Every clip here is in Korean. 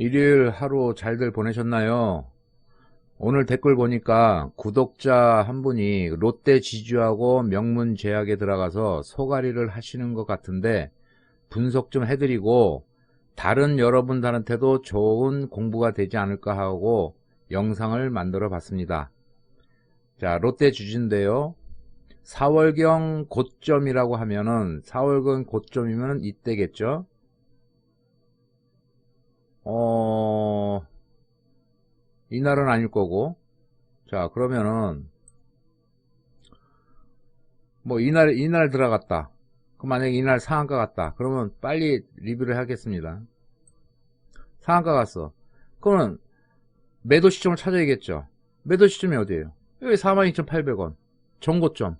일요일 하루 잘들 보내셨나요? 오늘 댓글 보니까 구독자 한 분이 롯데 지주하고 명문 제약에 들어가서 소가리를 하시는 것 같은데 분석 좀 해드리고 다른 여러분들한테도 좋은 공부가 되지 않을까 하고 영상을 만들어 봤습니다. 자, 롯데 주주인데요. 4월경 고점이라고 하면은 4월경 고점이면 이때겠죠. 어, 이날은 아닐 거고. 자, 그러면은, 뭐, 이날, 이날 들어갔다. 그 만약에 이날 상한가 갔다. 그러면 빨리 리뷰를 하겠습니다. 상한가 갔어. 그러면 매도 시점을 찾아야겠죠. 매도 시점이 어디에요? 여기 42,800원. 정고점.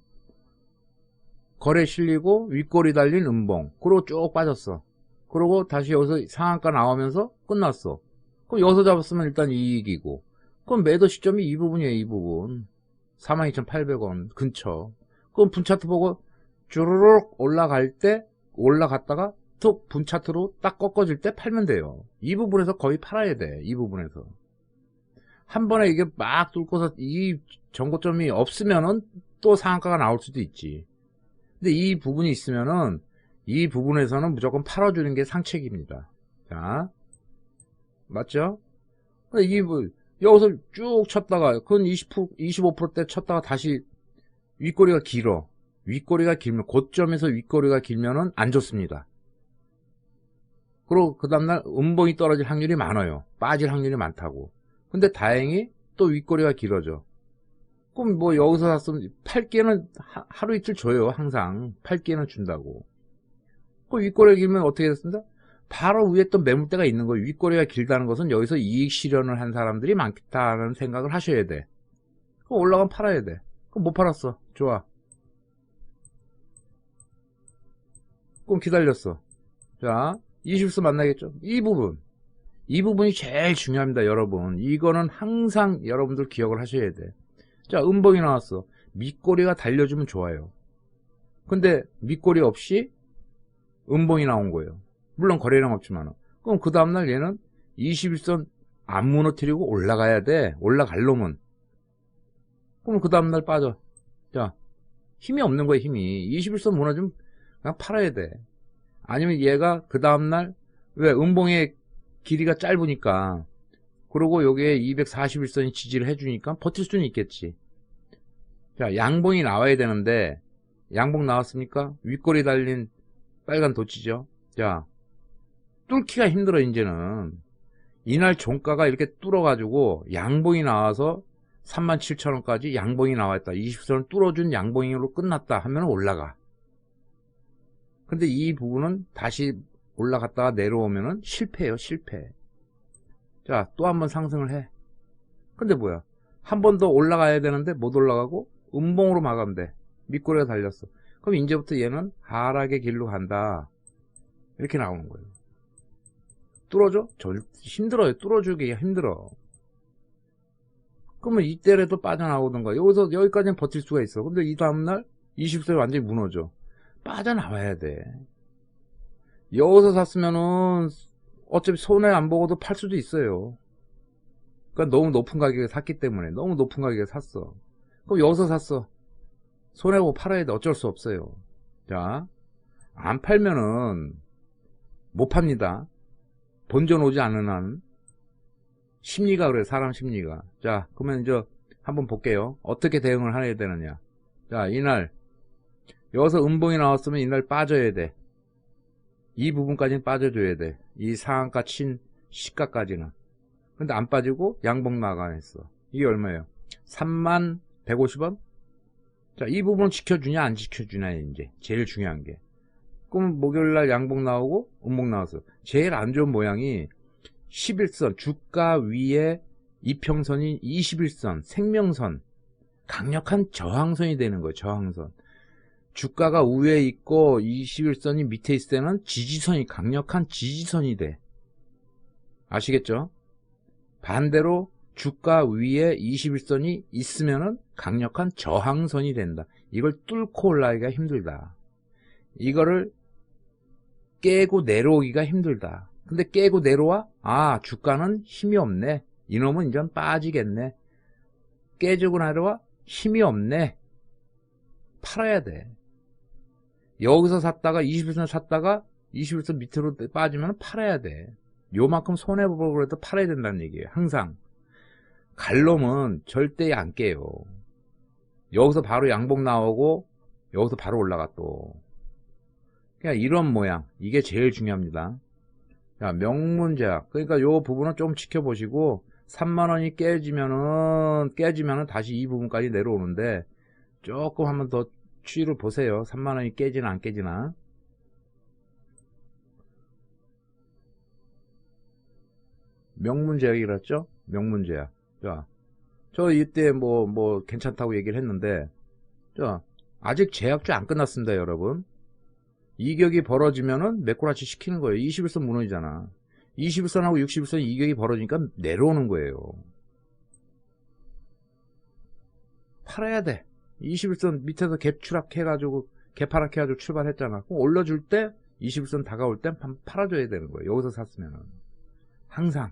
거래 실리고 윗꼬리 달린 음봉. 그러고 쭉 빠졌어. 그러고 다시 여기서 상한가 나오면서 끝났어. 그럼 여기서 잡았으면 일단 이익이고. 그럼 매도 시점이 이 부분이에요, 이 부분. 42,800원 근처. 그럼 분차트 보고 주르륵 올라갈 때 올라갔다가 툭 분차트로 딱 꺾어질 때 팔면 돼요. 이 부분에서 거의 팔아야 돼. 이 부분에서. 한 번에 이게 막 뚫고서 이 정고점이 없으면은 또 상한가가 나올 수도 있지. 근데 이 부분이 있으면은 이 부분에서는 무조건 팔아주는 게 상책입니다. 자, 맞죠? 이게 뭐, 여기서 쭉 쳤다가, 그건 20%, 25%대 쳤다가 다시 윗꼬리가 길어. 윗꼬리가 길면, 고점에서 윗꼬리가 길면은 안 좋습니다. 그리고 그 다음날 음봉이 떨어질 확률이 많아요. 빠질 확률이 많다고. 근데 다행히 또 윗꼬리가 길어져. 그럼 뭐 여기서 샀으면 8개는 하 루 이틀 줘요. 항상 8개는 준다고. 그 윗꼬리가 길면 어떻게 됐습니다? 바로 위에 또 매물대가 있는 거예요. 윗꼬리가 길다는 것은 여기서 이익 실현을 한 사람들이 많다는 생각을 하셔야 돼. 그럼 올라가면 팔아야 돼. 그럼 못 팔았어. 좋아. 그럼 기다렸어. 자, 20수 만나겠죠? 이 부분. 이 부분이 제일 중요합니다, 여러분. 이거는 항상 여러분들 기억을 하셔야 돼. 자, 음봉이 나왔어. 밑꼬리가 달려주면 좋아요. 근데 밑꼬리 없이 음봉이 나온 거예요. 물론 거래량 없지만. 그럼 그 다음날 얘는 21선 안 무너뜨리고 올라가야 돼. 올라갈 놈은. 그럼 그 다음날 빠져. 자, 힘이 없는 거야, 힘이. 21선 무너지면 그냥 팔아야 돼. 아니면 얘가 그 다음날, 왜, 음봉의 길이가 짧으니까, 그리고 여기에 241선이 지지를 해주니까 버틸 수는 있겠지. 자, 양봉이 나와야 되는데, 양봉 나왔습니까? 윗꼬리 달린 빨간 도치죠. 자, 뚫기가 힘들어 이제는. 이날 종가가 이렇게 뚫어가지고 양봉이 나와서 37,000원까지 양봉이 나왔다. 20선을 뚫어준 양봉으로 끝났다 하면 올라가. 근데 이 부분은 다시 올라갔다가 내려오면은 실패예요, 실패. 자, 또 한 번 상승을 해. 근데 뭐야? 한 번 더 올라가야 되는데 못 올라가고 음봉으로 마감 돼. 밑꼬리가 달렸어. 그럼 이제부터 얘는 하락의 길로 간다. 이렇게 나오는 거예요. 뚫어줘? 절 힘들어요. 뚫어주기 힘들어. 그러면 이때라도 빠져나오던가. 여기서 여기까지는 버틸 수가 있어. 근데 이 다음날 20세에 완전히 무너져. 빠져나와야 돼. 여기서 샀으면은 어차피 손해 안 보고도 팔 수도 있어요. 그러니까 너무 높은 가격에 샀기 때문에 너무 높은 가격에 샀어. 그럼 여기서 샀어. 손해 보고 팔아야 돼. 어쩔 수 없어요. 자, 안 팔면은 못 팝니다. 본전 오지 않는 한 심리가 그래 사람 심리가. 자, 그러면 이제 한번 볼게요. 어떻게 대응을 해야 되느냐. 자, 이날 여기서 음봉이 나왔으면 이날 빠져야 돼. 이 부분까지는 빠져줘야 돼. 이 상한가 친 시가까지는. 근데 안 빠지고 양봉 나가했어. 이게 얼마예요? 3만 150원? 자, 이 부분 지켜주냐, 안 지켜주냐, 이제. 제일 중요한 게. 그럼 목요일날 양봉 나오고, 음봉 나왔어. 제일 안 좋은 모양이 11선, 주가 위에 이평선이 21선, 생명선. 강력한 저항선이 되는 거예요, 저항선. 주가가 위에 있고 21선이 밑에 있을 때는 지지선이 강력한 지지선이 돼. 아시겠죠? 반대로 주가 위에 21선이 있으면은 강력한 저항선이 된다. 이걸 뚫고 올라가기가 힘들다. 이거를 깨고 내려오기가 힘들다. 근데 깨고 내려와? 아, 주가는 힘이 없네. 이놈은 이제 빠지겠네. 깨지고 내려와? 힘이 없네. 팔아야 돼. 여기서 샀다가 21선 샀다가 21선 밑으로 빠지면 팔아야 돼. 요만큼 손해보고 그래도 팔아야 된다는 얘기예요. 항상. 갈놈은 절대 안 깨요. 여기서 바로 양복 나오고 여기서 바로 올라가 또. 그냥 이런 모양. 이게 제일 중요합니다. 자, 명문제약. 그러니까 요 부분은 좀 지켜보시고 3만원이 깨지면은 깨지면은 다시 이 부분까지 내려오는데 조금 한번 더 추이를 보세요. 3만원이 깨지나 안 깨지나. 명문제약이랬죠? 명문제약. 자, 저 이때 뭐, 뭐, 괜찮다고 얘기를 했는데, 자, 아직 제약주 안 끝났습니다, 여러분. 이격이 벌어지면은 매꾸라치 시키는 거예요. 21선 무너지잖아. 21선하고 61선 이격이 벌어지니까 내려오는 거예요. 팔아야 돼. 21선 밑에서 갭 추락해가지고, 개파락해가지고 출발했잖아. 그럼 올려줄 때, 21선 다가올 땐 팔아줘야 되는 거예요. 여기서 샀으면은. 항상.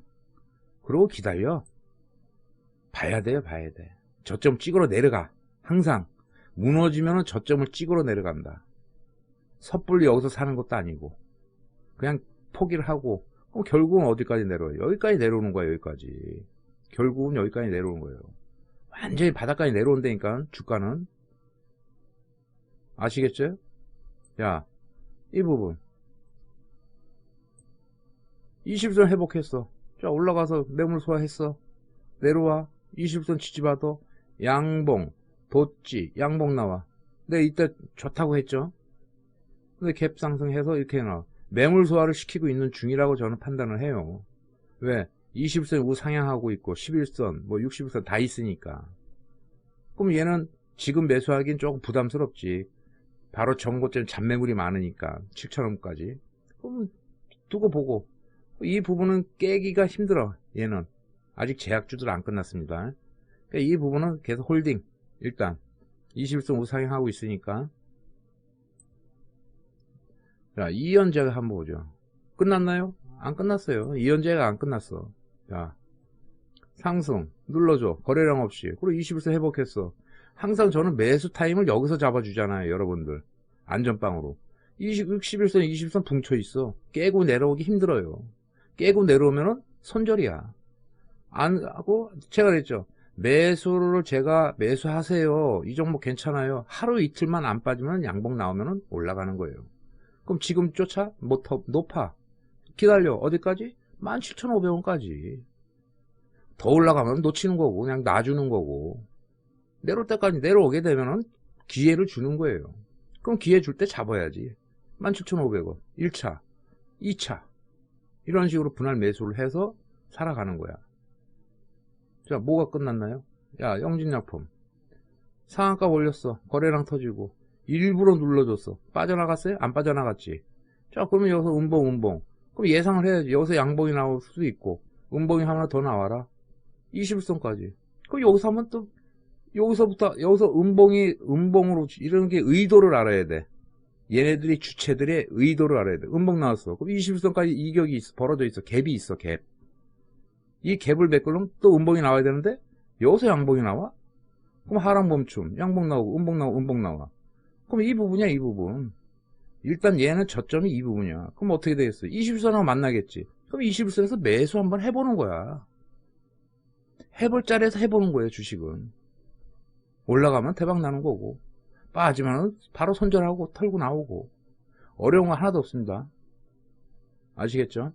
그러고 기다려. 봐야 돼요, 봐야 돼. 저점 찍으러 내려가. 항상. 무너지면은 저점을 찍으러 내려간다. 섣불리 여기서 사는 것도 아니고. 그냥 포기를 하고, 그럼 결국은 어디까지 내려와요? 여기까지 내려오는 거야, 여기까지. 결국은 여기까지 내려오는 거예요. 완전히 바닥까지 내려온다니까, 주가는. 아시겠죠? 야, 이 부분. 20선 회복했어. 자, 올라가서 매물 소화했어. 내려와. 20선 지지봐도 양봉, 도찌, 양봉 나와. 근데 이때 좋다고 했죠. 근데 갭 상승해서 이렇게 나와. 매물 소화를 시키고 있는 중이라고 저는 판단을 해요. 왜? 20선 우상향하고 있고 11선, 뭐 60선 다 있으니까. 그럼 얘는 지금 매수하기는 조금 부담스럽지. 바로 전고점 잔매물이 많으니까 7천원까지. 그럼 두고 보고 이 부분은 깨기가 힘들어. 얘는 아직 제약주들 안 끝났습니다. 그러니까 이 부분은 계속 홀딩. 일단 21선 우상향하고 있으니까 자 이연제가 한번 보죠. 끝났나요? 안 끝났어요. 이연제가 안 끝났어. 자 상승 눌러줘 거래량 없이 그리고 21선 회복했어. 항상 저는 매수 타임을 여기서 잡아주잖아요. 여러분들 안전빵으로 20, 61선 20선 붕쳐 있어. 깨고 내려오기 힘들어요. 깨고 내려오면은 손절이야. 안 하고 제가 그랬죠. 매수를 제가 매수하세요. 이 종목 괜찮아요. 하루 이틀만 안 빠지면 양봉 나오면 올라가는 거예요. 그럼 지금 쫓아? 못, 높아. 기다려. 어디까지? 17,500원까지. 더 올라가면 놓치는 거고, 그냥 놔주는 거고. 내려올 때까지 내려오게 되면은 기회를 주는 거예요. 그럼 기회 줄 때 잡아야지. 17,500원. 1차, 2차. 이런 식으로 분할 매수를 해서 살아가는 거야. 자, 뭐가 끝났나요? 야, 영진약품. 상한가 올렸어. 거래량 터지고. 일부러 눌러줬어. 빠져나갔어요? 안 빠져나갔지. 자, 그러면 여기서 음봉, 음봉. 그럼 예상을 해야지. 여기서 양봉이 나올 수도 있고. 음봉이 하나 더 나와라. 21선까지. 그럼 여기서 하면 또, 여기서부터, 여기서 음봉이, 음봉으로, 이런 게 의도를 알아야 돼. 얘네들이 주체들의 의도를 알아야 돼. 음봉 나왔어. 그럼 21선까지 이격이 있어. 벌어져 있어. 갭이 있어, 갭. 이 갭을 메꾸려면 또 음봉이 나와야 되는데 여기서 양봉이 나와? 그럼 하락 멈춤, 양봉 나오고 음봉 나오고 음봉 나와. 그럼 이 부분이야 이 부분. 일단 얘는 저점이 이 부분이야. 그럼 어떻게 되겠어? 21선하고 만나겠지. 그럼 21선에서 매수 한번 해보는 거야. 해볼 자리에서 해보는 거예요 주식은. 올라가면 대박 나는 거고 빠지면 바로 손절하고 털고 나오고 어려운 거 하나도 없습니다. 아시겠죠?